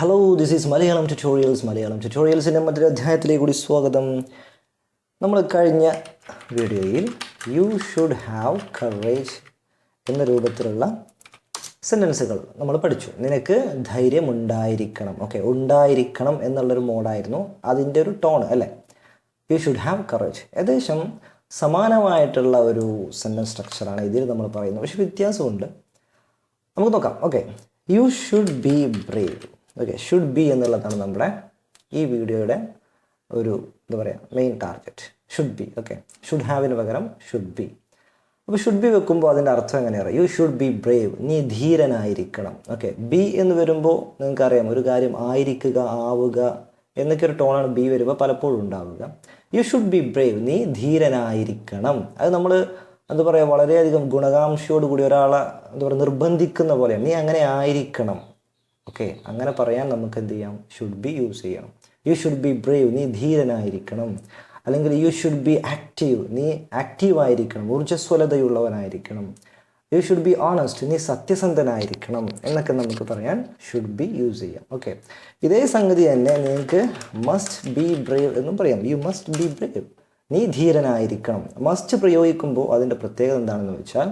Hello this is Malayalam tutorials Malayalam ട്യൂട്ടോറിയൽസിന്റെ മറ്റൊരു അധ്യായത്തിലേക്ക് കൂടി സ്വാഗതം. നമ്മൾ കഴിഞ്ഞ വീഡിയോയിൽ യു ഷുഡ് ഹാവ് കറേജ് എന്ന രൂപത്തിലുള്ള സെന്റൻസുകൾ നമ്മൾ പഠിച്ചു. നിനക്ക് ധൈര്യം ഉണ്ടായിരിക്കണം ഓക്കെ ഉണ്ടായിരിക്കണം എന്നുള്ളൊരു മോഡായിരുന്നു അതിന്റെ ഒരു ടോൺ അല്ലേ? യു ഷുഡ് ഹാവ് കറേജ് ഏകദേശം സമാനമായിട്ടുള്ള ഒരു സെന്റൻസ് സ്ട്രക്ചറാണ് ഇതിൽ നമ്മൾ പറയുന്നത്. പക്ഷേ വ്യത്യാസമുണ്ട്. നമുക്ക് നോക്കാം. Okay you should be brave okay should be എന്നുള്ളതാണ് നമ്മുടെ ഈ വീഡിയോയുടെ ഒരു എന്താ പറയുക main target should be okay should ഹാവിന് പകരം ഷുഡ് ബി അപ്പോൾ ഷുഡ് ബി വെക്കുമ്പോൾ അതിന്റെ അർത്ഥം എങ്ങനെയാണ് യു ഷുഡ് ബി ബ്രേവ് നീ ധീരനായിരിക്കണം. ഓക്കെ ബി എന്ന് വരുമ്പോൾ നിങ്ങൾക്കറിയാം ഒരു കാര്യം ആയിരിക്കുക ആവുക എന്നൊക്കെ ഒരു ടോണാണ് ബി വരുമ്പോൾ പലപ്പോഴും ഉണ്ടാവുക. യു ഷുഡ് ബി ബ്രേവ് നീ ധീരനായിരിക്കണം. അത് നമ്മൾ എന്താ പറയുക വളരെയധികം ഗുണകാംക്ഷയോടുകൂടി ഒരാളെ എന്താ പറയുക നിർബന്ധിക്കുന്ന പോലെയാണ്. നീ അങ്ങനെ ആയിരിക്കണം. ഓക്കെ അങ്ങനെ പറയാൻ നമുക്ക് എന്ത് ചെയ്യാം ഷുഡ് ബി യൂസ് ചെയ്യണം. യു ഷുഡ് ബി ബ്രേവ് നീ ധീരനായിരിക്കണം. അല്ലെങ്കിൽ യു ഷുഡ് ബി ആക്റ്റീവ് നീ ആക്റ്റീവായിരിക്കണം ഊർജസ്വലതയുള്ളവനായിരിക്കണം. യു ഷുഡ് ബി ഓണസ്റ്റ് നീ സത്യസന്ധനായിരിക്കണം എന്നൊക്കെ നമുക്ക് പറയാൻ ഷുഡ് ബി യൂസ് ചെയ്യാം. ഓക്കെ ഇതേ സംഗതി തന്നെ നിങ്ങൾക്ക് മസ്റ്റ് ബി ബ്രേവ് എന്നും പറയാം. യു മസ്റ്റ് ബി ബ്രേവ് നീ ധീരനായിരിക്കണം. മസ്റ്റ് പ്രയോഗിക്കുമ്പോൾ അതിന്റെ പ്രത്യേകത എന്താണെന്ന് വെച്ചാൽ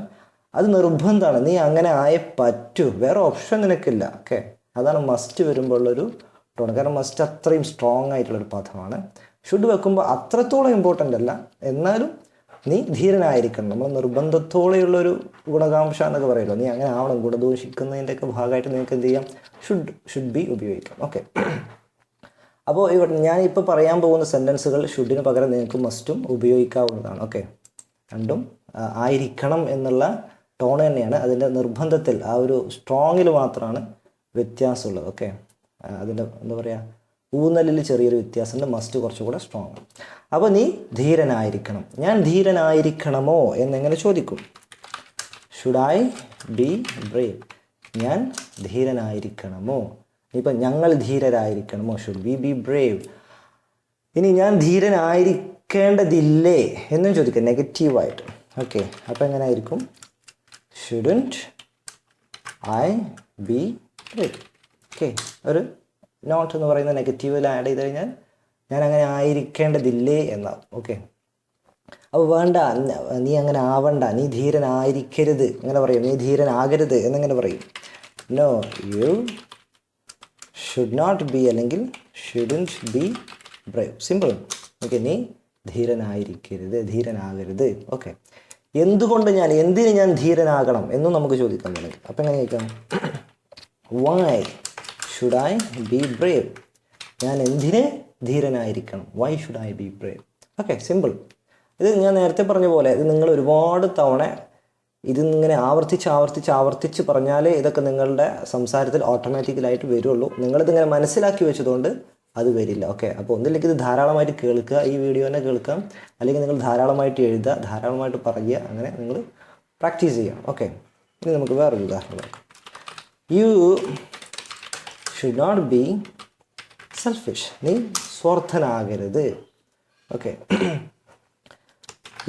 അത് നിർബന്ധമാണ്. നീ അങ്ങനെ ആയേ പറ്റൂ. വേറെ ഓപ്ഷൻ നിനക്കില്ല. ഓക്കെ അതാണ് മസ്റ്റ് വരുമ്പോഴുള്ളൊരു ടോൺ കാരണം മസ്റ്റ് അത്രയും സ്ട്രോങ് ആയിട്ടുള്ളൊരു പദമാണ് ഷുഡ് വെക്കുമ്പോൾ അത്രത്തോളം ഇമ്പോർട്ടന്റ് അല്ല. എന്നാലും നീ ധീരനായിരിക്കണം. നമ്മൾ നിർബന്ധത്തോടെയുള്ളൊരു ഗുണകാംക്ഷ എന്നൊക്കെ പറയുമല്ലോ. നീ അങ്ങനെ ആവണം. ഗുണദോഷിക്കുന്നതിന്റെയൊക്കെ ഭാഗമായിട്ട് നിങ്ങൾക്ക് എന്ത് ചെയ്യാം? ഷുഡ് ഷുഡ് ബി ഉപയോഗിക്കാം. ഓക്കെ അപ്പോൾ ഇവിടെ ഞാൻ ഇപ്പോൾ പറയാൻ പോകുന്ന സെന്റൻസുകൾ ഷുഡിന് പകരം നിങ്ങൾക്ക് മസ്റ്റും ഉപയോഗിക്കാവുന്നതാണ്. ഓക്കെ രണ്ടും ആയിരിക്കണം എന്നുള്ള ടോൺ തന്നെയാണ്. അതിന്റെ നിർബന്ധത്തിൽ ആ ഒരു സ്ട്രോങ്ങിൽ മാത്രമാണ് വ്യത്യാസമുള്ളത്. ഓക്കെ അതിന്റെ എന്താ പറയുക ഊന്നലിൽ ചെറിയൊരു വ്യത്യാസമുണ്ട്. മസ്റ്റ് കുറച്ചുകൂടെ സ്ട്രോങ് അപ്പോൾ നീ ധീരനായിരിക്കണം. ഞാൻ ധീരനായിരിക്കണമോ എന്നെങ്ങനെ ചോദിക്കും? ഷുഡ് ഐ ബി ബ്രേവ് ഞാൻ ധീരനായിരിക്കണമോ? ഇപ്പം ഞങ്ങൾ ധീരരായിരിക്കണമോ? ഷുഡ് വി ബി ബ്രേവ് ഇനി ഞാൻ ധീരനായിരിക്കേണ്ടതില്ലേ എന്നും ചോദിക്കാം. നെഗറ്റീവായിട്ട് ഓക്കെ അപ്പോൾ എങ്ങനെ ആയിരിക്കും? Shouldn't I be brave okay ഒരു നോട്ട് എന്ന് പറയുന്ന നെഗറ്റീവിൽ ആഡ് ചെയ്ത് കഴിഞ്ഞാൽ ഞാൻ അങ്ങനെ ആയിരിക്കേണ്ടതില്ലേ എന്നാവും ഓക്കെ അപ്പോൾ വേണ്ട നീ അങ്ങനെ ആവണ്ട നീ ധീരനായിരിക്കരുത്. അങ്ങനെ പറയും. നീ ധീരനാകരുത് എന്നങ്ങനെ പറയും. No you should not be അല്ലെങ്കിൽ shouldn't be brave simple okay നീ ധീരനായിരിക്കരുത് ധീരനാകരുത്. ഓക്കെ എന്തുകൊണ്ട് ഞാൻ എന്തിന് ഞാൻ ധീരനാകണം എന്നും നമുക്ക് ചോദിക്കാൻ വേണമെങ്കിൽ. അപ്പം എങ്ങനെ ചോദിക്കാം? Why should I be brave ഞാൻ എന്തിന് ധീരനായിരിക്കണം? Why should I be brave okay simple ഇത് ഞാൻ നേരത്തെ പറഞ്ഞ പോലെ ഇത് നിങ്ങൾ ഒരുപാട് തവണ ഇത് ഇങ്ങനെ ആവർത്തിച്ച് ആവർത്തിച്ച് ആവർത്തിച്ച് പറഞ്ഞാലേ ഇതൊക്കെ നിങ്ങളുടെ സംസാരത്തിൽ ഓട്ടോമാറ്റിക്കലായിട്ട് വരുള്ളൂ. നിങ്ങളിതിങ്ങനെ മനസ്സിലാക്കി വെച്ചതുകൊണ്ട് അത് വരില്ല. ഓക്കെ അപ്പോൾ ഒന്നില്ലെങ്കിൽ ഇത് ധാരാളമായിട്ട് കേൾക്കുക. ഈ വീഡിയോ തന്നെ കേൾക്കാം അല്ലെങ്കിൽ നിങ്ങൾ ധാരാളമായിട്ട് എഴുതുക ധാരാളമായിട്ട് പറയുക. അങ്ങനെ നിങ്ങൾ പ്രാക്ടീസ് ചെയ്യുക. ഓക്കെ ഇനി നമുക്ക് വേറൊരു ഉദാഹരണം നോക്കാം. You should not be selfish നീ സ്വാർത്ഥനാകരുത്. ഓക്കെ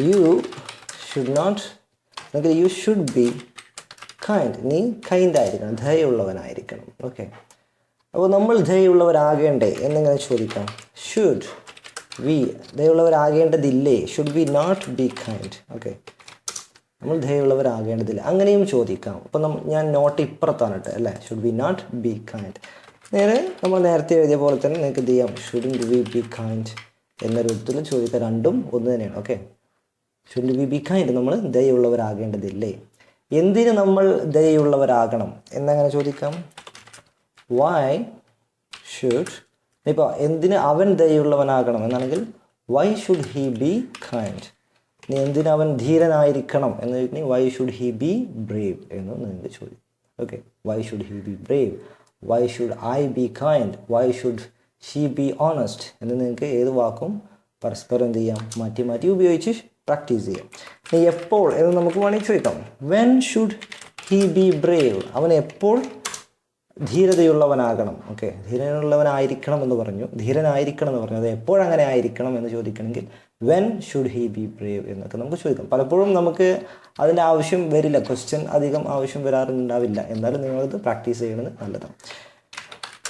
യു ഷുഡ് നോട്ട് അല്ലെങ്കിൽ യു ഷുഡ് ബി കൈൻഡ് നീ കൈൻഡായിരിക്കണം ദയുള്ളവനായിരിക്കണം ഓക്കെ അപ്പോൾ നമ്മൾ ദയുള്ളവരാകേണ്ടേ എന്നിങ്ങനെ ചോദിക്കാം. Should we ദയുള്ളവരാകേണ്ടതില്ലേ should be not be kind okay നമ്മൾ ദയുള്ളവരാകേണ്ടതില്ല അങ്ങനെയും ചോദിക്കാം. അപ്പം നമ്മൾ ഞാൻ നോട്ട് ഇപ്പുറത്താണ് കേട്ടോ അല്ലേ? Should be not be kind നേരെ നമ്മൾ നേരത്തെ എഴുതിയ പോലെ തന്നെ നിങ്ങൾക്ക് എന്ത് ചെയ്യാം? ഷുഡ് വി ബി കൈൻഡ് എന്ന രൂപത്തിൽ ചോദിക്കാം രണ്ടും ഒന്ന് തന്നെയാണ് okay should be be kind നമ്മൾ ദയുള്ളവരാകേണ്ടതില്ലേ എന്തിന് നമ്മൾ ദയുള്ളവരാകണം എന്നങ്ങനെ ചോദിക്കാം. വൈ ഷുഡ് ഇപ്പോൾ എന്തിന് അവൻ ദയുള്ളവനാകണം എന്നാണെങ്കിൽ why should he be kind നീ അവൻ ധീരനായിരിക്കണം എന്ന് ചോദിക്കുന്നത് why should he be brave എന്ന് നിങ്ങൾക്ക് ചോദിക്കും okay why should he be brave why should I be kind why should she be honest എന്ന് നിങ്ങൾക്ക് ഏത് വാക്കും പരസ്പരം എന്ത് ചെയ്യാം? മാറ്റി മാറ്റി ഉപയോഗിച്ച് പ്രാക്ടീസ് ചെയ്യാം. എപ്പോൾ എന്ന് നമുക്ക് വേണമെങ്കിൽ ചോദിക്കാം. When should he be brave അവൻ എപ്പോൾ ധീരതയുള്ളവനാകണം? ഓക്കെ ധീരനുള്ളവനായിരിക്കണം എന്ന് പറഞ്ഞു. ധീരനായിരിക്കണം എന്ന് പറഞ്ഞു. അത് എപ്പോഴങ്ങനെ ആയിരിക്കണം എന്ന് ചോദിക്കണമെങ്കിൽ when should he be brave എന്നൊക്കെ നമുക്ക് ചോദിക്കാം. പലപ്പോഴും നമുക്ക് അതിന്റെ ആവശ്യം വരില്ല. ക്വസ്റ്റ്യൻ അധികം ആവശ്യം വരാറുണ്ടാവില്ല. എന്നാലും നിങ്ങളത് പ്രാക്ടീസ് ചെയ്യുന്നത് നല്ലതാണ്.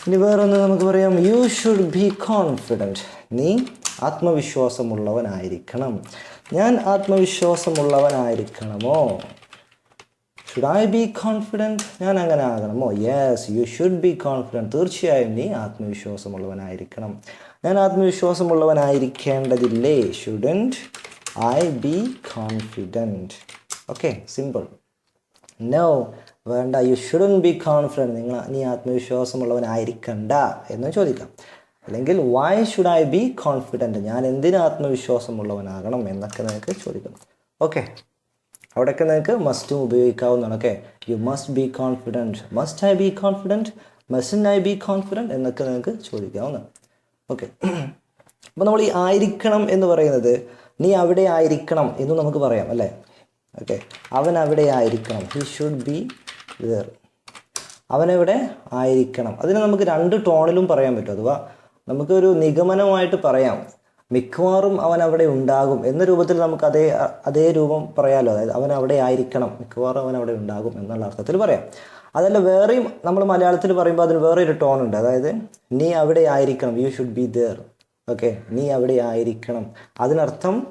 ഇനി വേറൊന്ന് നമുക്ക് പറയാം. യു ഷുഡ് ബി കോൺഫിഡന്റ് നീ ആത്മവിശ്വാസമുള്ളവനായിരിക്കണം. ഞാൻ ആത്മവിശ്വാസമുള്ളവനായിരിക്കണമോ? ഷുഡ് ഐ ബി കോൺഫിഡന്റ് ഞാൻ അങ്ങനെ ആകണമോ yes you should be confident തീർച്ചയായും നീ ആത്മവിശ്വാസമുള്ളവനായിരിക്കണം. ഞാൻ ആത്മവിശ്വാസമുള്ളവനായിരിക്കേണ്ടതില്ലേ? Shouldn't I be confident okay simple no വേണ്ട. യു ഷുഡൻ ബി കോൺഫിഡന്റ് നിങ്ങൾ നീ ആത്മവിശ്വാസമുള്ളവനായിരിക്കണ്ട എന്ന് ചോദിക്കാം. അല്ലെങ്കിൽ why should I be confident ഞാൻ എന്തിന് ആത്മവിശ്വാസമുള്ളവനാകണം എന്നൊക്കെ നിങ്ങൾക്ക് ചോദിക്കണം ഓക്കെ അവിടെയൊക്കെ നിങ്ങൾക്ക് മസ്റ്റും ഉപയോഗിക്കാവുന്നതാണ് okay you must be confident must I be confident must I be confident എന്നൊക്കെ നിങ്ങൾക്ക് ചോദിക്കാവുന്നതാണ് ഓക്കെ അപ്പോൾ നമ്മൾ ഈ ആയിരിക്കണം എന്ന് പറയുന്നത് നീ അവിടെ ആയിരിക്കണം എന്ന് നമുക്ക് പറയാം അല്ലേ? ഓക്കെ അവൻ അവിടെ ആയിരിക്കണം. ഹി ഷുഡ് ബി ദർ അവനെവിടെ ആയിരിക്കണം. അതിനെ നമുക്ക് രണ്ട് ടോണിലും പറയാൻ പറ്റും അഥവാ നമുക്കൊരു നിഗമനമായിട്ട് പറയാം. മിക്കവാറും അവൻ അവിടെ ഉണ്ടാകും എന്ന രൂപത്തിൽ നമുക്ക് അതേ അതേ രൂപം പറയാമല്ലോ അതായത് അവൻ അവിടെ ആയിരിക്കണം. മിക്കവാറും അവൻ അവിടെ ഉണ്ടാകും എന്നുള്ള അർത്ഥത്തിൽ പറയാം. അതല്ല വേറെയും നമ്മൾ മലയാളത്തിൽ പറയുമ്പോൾ അതിന് വേറെ ഒരു ടോൺ ഉണ്ട്. അതായത് നീ അവിടെ ആയിരിക്കണം. You should be there okay നീ അവിടെ ആയിരിക്കണം. അതിനർത്ഥം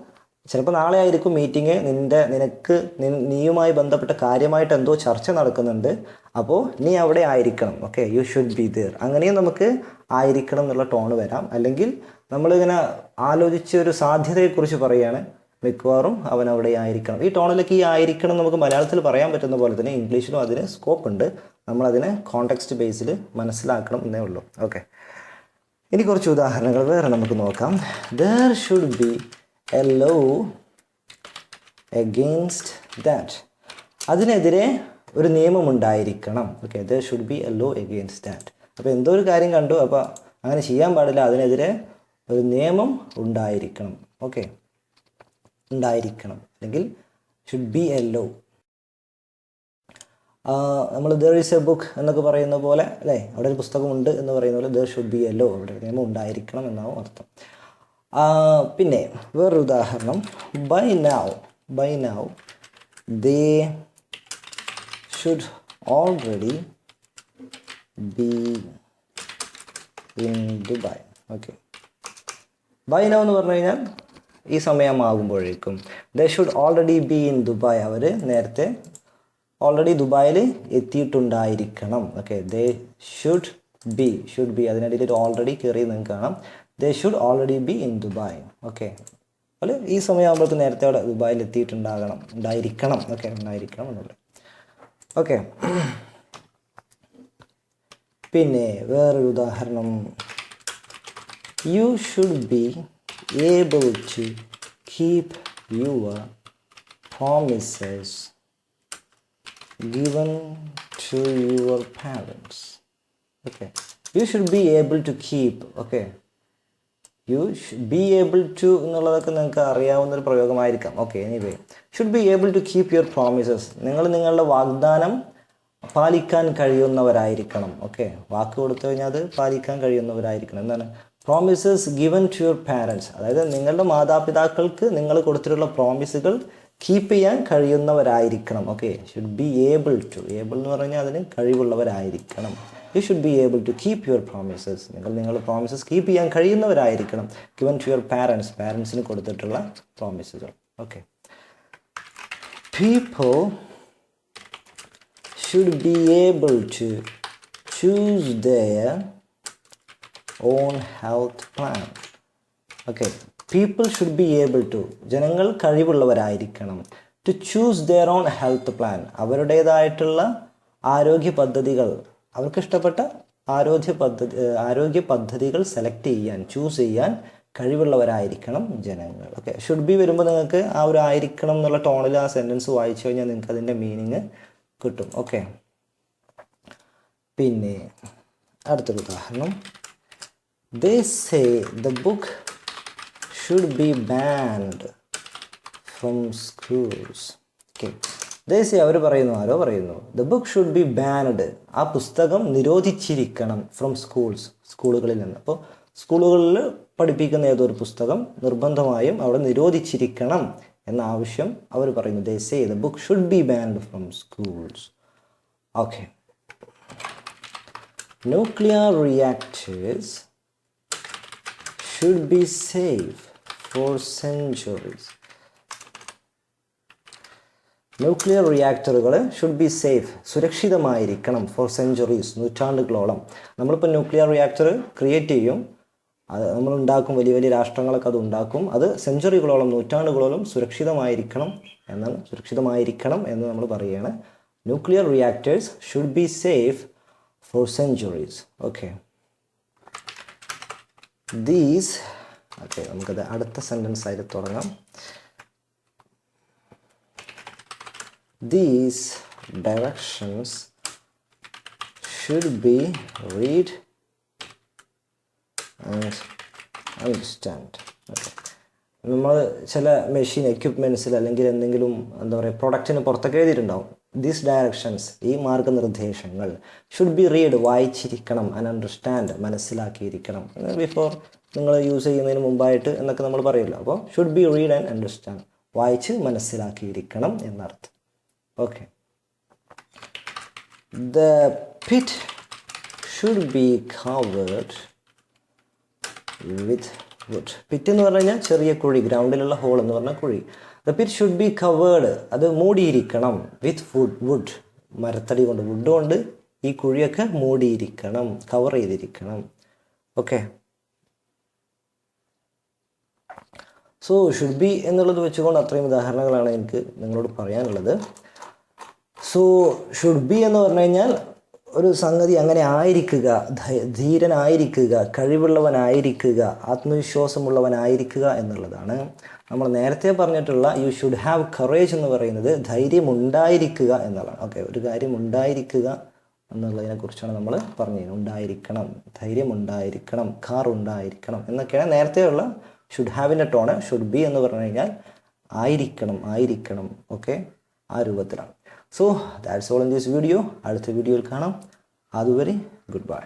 ചിലപ്പോൾ നാളെ ആയിരിക്കും മീറ്റിംഗ്. നിന്റെ നിനക്ക് നീയുമായി ബന്ധപ്പെട്ട കാര്യമായിട്ട് എന്തോ ചർച്ച നടക്കുന്നുണ്ട്. അപ്പോൾ നീ അവിടെ ആയിരിക്കണം. Okay you should be there അങ്ങനെയും നമുക്ക് ആയിരിക്കണം എന്നുള്ള ടോൺ വരാം. അല്ലെങ്കിൽ നമ്മളിങ്ങനെ ആലോചിച്ച ഒരു സാധ്യതയെക്കുറിച്ച് പറയുകയാണ് മിക്കവാറും അവൻ അവിടെ ആയിരിക്കണം. ഈ ടോണിലേക്ക് ഈ ആയിരിക്കണം നമുക്ക് മലയാളത്തിൽ പറയാൻ പറ്റുന്ന പോലെ തന്നെ ഇംഗ്ലീഷിലും അതിന് സ്കോപ്പ് ഉണ്ട്. നമ്മളതിനെ കോണ്ടെക്സ്റ്റ് ബേസിൽ മനസ്സിലാക്കണം എന്നേ ഉള്ളൂ. ഓക്കെ ഇനി കുറച്ച് ഉദാഹരണങ്ങൾ. വേറെ നമുക്ക് നോക്കാം. There should be a law against that അതിനെതിരെ ഒരു നിയമം ഉണ്ടായിരിക്കണം. Okay there should be a law against that അപ്പോൾ എന്തോ ഒരു കാര്യം കണ്ടു. അപ്പോൾ അങ്ങനെ ചെയ്യാൻ പാടില്ല. അതിനെതിരെ ഒരു നിയമം ഉണ്ടായിരിക്കണം. ഓക്കെ ഉണ്ടായിരിക്കണം. അല്ലെങ്കിൽ ഷുഡ് ബി എ ലോ നമ്മൾ ദർ ഈസ് എ ബുക്ക് എന്നൊക്കെ പറയുന്ന പോലെ അല്ലേ? അവിടെ ഒരു പുസ്തകമുണ്ട് എന്ന് പറയുന്ന പോലെ there should be a law അവിടെ നിയമം ഉണ്ടായിരിക്കണം എന്നാവും അർത്ഥം. പിന്നെ വേറൊരു ഉദാഹരണം. By now by now they should already be in Dubai okay by now എന്ന് പറഞ്ഞു കഴിഞ്ഞാൽ ഈ സമയമാകുമ്പോഴേക്കും. They should already be in Dubai അവർ നേരത്തെ ഓൾറെഡി ദുബായിൽ എത്തിയിട്ടുണ്ടായിരിക്കണം. Okay they should be should be അതിനിടയിൽ ഒരു ഓൾറെഡി കയറി നിങ്ങൾക്ക് കാണാം. They should already be in Dubai okay അതുപോലെ ഈ സമയമാകുമ്പോഴേക്കും നേരത്തെ അവിടെ ദുബായിൽ എത്തിയിട്ടുണ്ടാകണം. ഉണ്ടായിരിക്കണം. ഓക്കെ ഉണ്ടായിരിക്കണം എന്നുള്ളത്. ഓക്കെ പിന്നെ വേറൊരു ഉദാഹരണം. You should be able to keep your promises given to your parents okay you should be able to keep okay. You be able to എന്നുള്ളതൊക്കെ നിങ്ങൾക്ക് അറിയാവുന്ന ഒരു പ്രയോഗമായിരിക്കാം. Okay anyway should be able to keep your promises നിങ്ങൾ നിങ്ങളുടെ വാഗ്ദാനം പാലിക്കാൻ കഴിയുന്നവരായിരിക്കണം. Okay വാക്ക് കൊടുത്തു കഴിഞ്ഞാൽ അത് പാലിക്കാൻ കഴിയുന്നവരായിരിക്കണം. എന്താണ്? Promises given to your parents അതായത് നിങ്ങളുടെ മാതാപിതാക്കൾക്ക് നിങ്ങൾ കൊടുത്തിട്ടുള്ള പ്രോമിസുകൾ കീപ്പ് ചെയ്യാൻ കഴിയുന്നവരായിരിക്കണം. Okay should be able to able എന്ന് പറഞ്ഞാൽ അതിന് കഴിവുള്ളവരായിരിക്കണം. You should be able to keep your promises നിങ്ങൾ നിങ്ങളുടെ പ്രോമിസസ് കീപ്പ് ചെയ്യാൻ കഴിയുന്നവരായിരിക്കണം. ഗിവൻ ടു യുവർ പാരൻസ് പാരൻസിന് കൊടുത്തിട്ടുള്ള പ്രോമിസുകൾ okay people should be able to choose their own health plan Okay, people should be able to ജനങ്ങൾ കഴിവുള്ളവരായിരിക്കണം to choose their own health plan അവരുടേതായിട്ടുള്ള ആരോഗ്യ പദ്ധതികൾ അവർക്ക് ഇഷ്ടപ്പെട്ട ആരോഗ്യ പദ്ധതി ആരോഗ്യ പദ്ധതികൾ സെലക്ട് ചെയ്യാൻ ചൂസ് ചെയ്യാൻ കഴിവുള്ളവരായിരിക്കണം ജനങ്ങൾ. ഓക്കെ ഷുഡ് ബി വരുമ്പോൾ നിങ്ങൾക്ക് ആ ഒരു ആയിരിക്കണം എന്നുള്ള ടോണിൽ ആ സെന്റൻസ് വായിച്ചു കഴിഞ്ഞാൽ നിങ്ങൾക്ക് അതിന്റെ മീനിങ് കിട്ടും. ഓക്കെ പിന്നെ അടുത്തൊരു ഉദാഹരണം. They say the book should be banned from schools okay they അവർ പറയുന്നു ആരോ പറയുന്നു. The book should be banned ആ പുസ്തകം നിരോധിച്ചിരിക്കണം ഫ്രം സ്കൂൾസ് സ്കൂളുകളിൽ നിന്ന്. അപ്പോൾ സ്കൂളുകളിൽ പഠിപ്പിക്കുന്ന ഏതൊരു പുസ്തകം നിർബന്ധമായും അവിടെ നിരോധിച്ചിരിക്കണം എന്ന ആവശ്യം അവർ പറയുന്നു. They the book should be banned from schools okay nuclear reactors should be safe. For centuries. Nuclear റിയാക്ടറുകൾ ഷുഡ് ബി സേഫ് സുരക്ഷിതമായിരിക്കണം ഫോർ സെഞ്ചുറീസ് നൂറ്റാണ്ടുകളോളം. നമ്മളിപ്പോൾ ന്യൂക്ലിയർ റിയാക്ടർ ക്രിയേറ്റ് ചെയ്യും. അത് നമ്മൾ ഉണ്ടാക്കും വലിയ വലിയ രാഷ്ട്രങ്ങളൊക്കെ അത് ഉണ്ടാക്കും. അത് സെഞ്ചുറികളോളം നൂറ്റാണ്ടുകളോളം സുരക്ഷിതമായിരിക്കണം എന്നാണ് സുരക്ഷിതമായിരിക്കണം എന്ന് നമ്മൾ പറയുകയാണ്. Nuclear reactors should be safe for centuries okay these okay നമുക്കത് അടുത്ത സെന്റൻസ് ആയിട്ട് തുടങ്ങാം. These directions should be read and understand okay നമ്മൾ ചില മെഷീൻ എക്യുപ്മെന്റ്സിൽ അല്ലെങ്കിൽ എന്തെങ്കിലും എന്താ പറയുക പ്രൊഡക്റ്റിന് പുറത്തൊക്കെ എഴുതിയിട്ടുണ്ടാവും. ദീസ് ഡയറക്ഷൻസ് ഈ മാർഗനിർദ്ദേശങ്ങൾ ഷുഡ് ബി റീഡ് വായിച്ചിരിക്കണം ആൻഡ് അണ്ടർസ്റ്റാൻഡ് മനസ്സിലാക്കിയിരിക്കണം. ബിഫോർ നിങ്ങൾ യൂസ് ചെയ്യുന്നതിന് മുമ്പായിട്ട് എന്നൊക്കെ നമ്മൾ പറയുമല്ലോ. അപ്പോൾ should be read and understand വായിച്ച് മനസ്സിലാക്കിയിരിക്കണം എന്നർത്ഥം. Okay the pit should be covered with wood pit എന്ന് പറഞ്ഞു കഴിഞ്ഞാൽ ചെറിയ കുഴി ഗ്രൗണ്ടിലുള്ള ഹോൾ എന്ന് പറഞ്ഞാൽ കുഴി. The pit should be covered അത് മൂടിയിരിക്കണം. വിത്ത് ഫുഡ് വുഡ് മരത്തടി കൊണ്ട് വുഡ് കൊണ്ട് ഈ കുഴിയൊക്കെ മൂടിയിരിക്കണം. കവർ ചെയ്തിരിക്കണം. ഓക്കെ സോ ഷുഡ് ബി എന്നുള്ളത് വെച്ചുകൊണ്ട് അത്രയും ഉദാഹരണങ്ങളാണ് എനിക്ക് നിങ്ങളോട് പറയാനുള്ളത്. സോ ഷുഡ് ബി എന്ന് പറഞ്ഞു കഴിഞ്ഞാൽ ഒരു സംഗതി അങ്ങനെ ആയിരിക്കുക. ധീരനായിരിക്കുക. കഴിവുള്ളവനായിരിക്കുക. ആത്മവിശ്വാസമുള്ളവനായിരിക്കുക എന്നുള്ളതാണ്. നമ്മൾ നേരത്തെ പറഞ്ഞിട്ടുള്ള യു ഷുഡ് ഹാവ് കറേജ് എന്ന് പറയുന്നത് ധൈര്യമുണ്ടായിരിക്കുക എന്നുള്ളതാണ്. ഓക്കെ ഒരു കാര്യം ഉണ്ടായിരിക്കുക എന്നുള്ളതിനെ കുറിച്ചാണ് നമ്മൾ പറഞ്ഞത് ഉണ്ടായിരിക്കണം ധൈര്യം ഉണ്ടായിരിക്കണം കാർ ഉണ്ടായിരിക്കണം എന്നൊക്കെയാണ് നേരത്തെയുള്ള ഷുഡ് ഹാവിന്റെ ടോണ് ഷുഡ് ബി എന്ന് പറഞ്ഞു കഴിഞ്ഞാൽ ആയിരിക്കണം ആയിരിക്കണം. ഓക്കെ ആ രൂപത്തിലാണ്. So that's all in this video അടുത്ത വീഡിയോയിൽ കാണാം. അതുവരെ ഗുഡ് ബൈ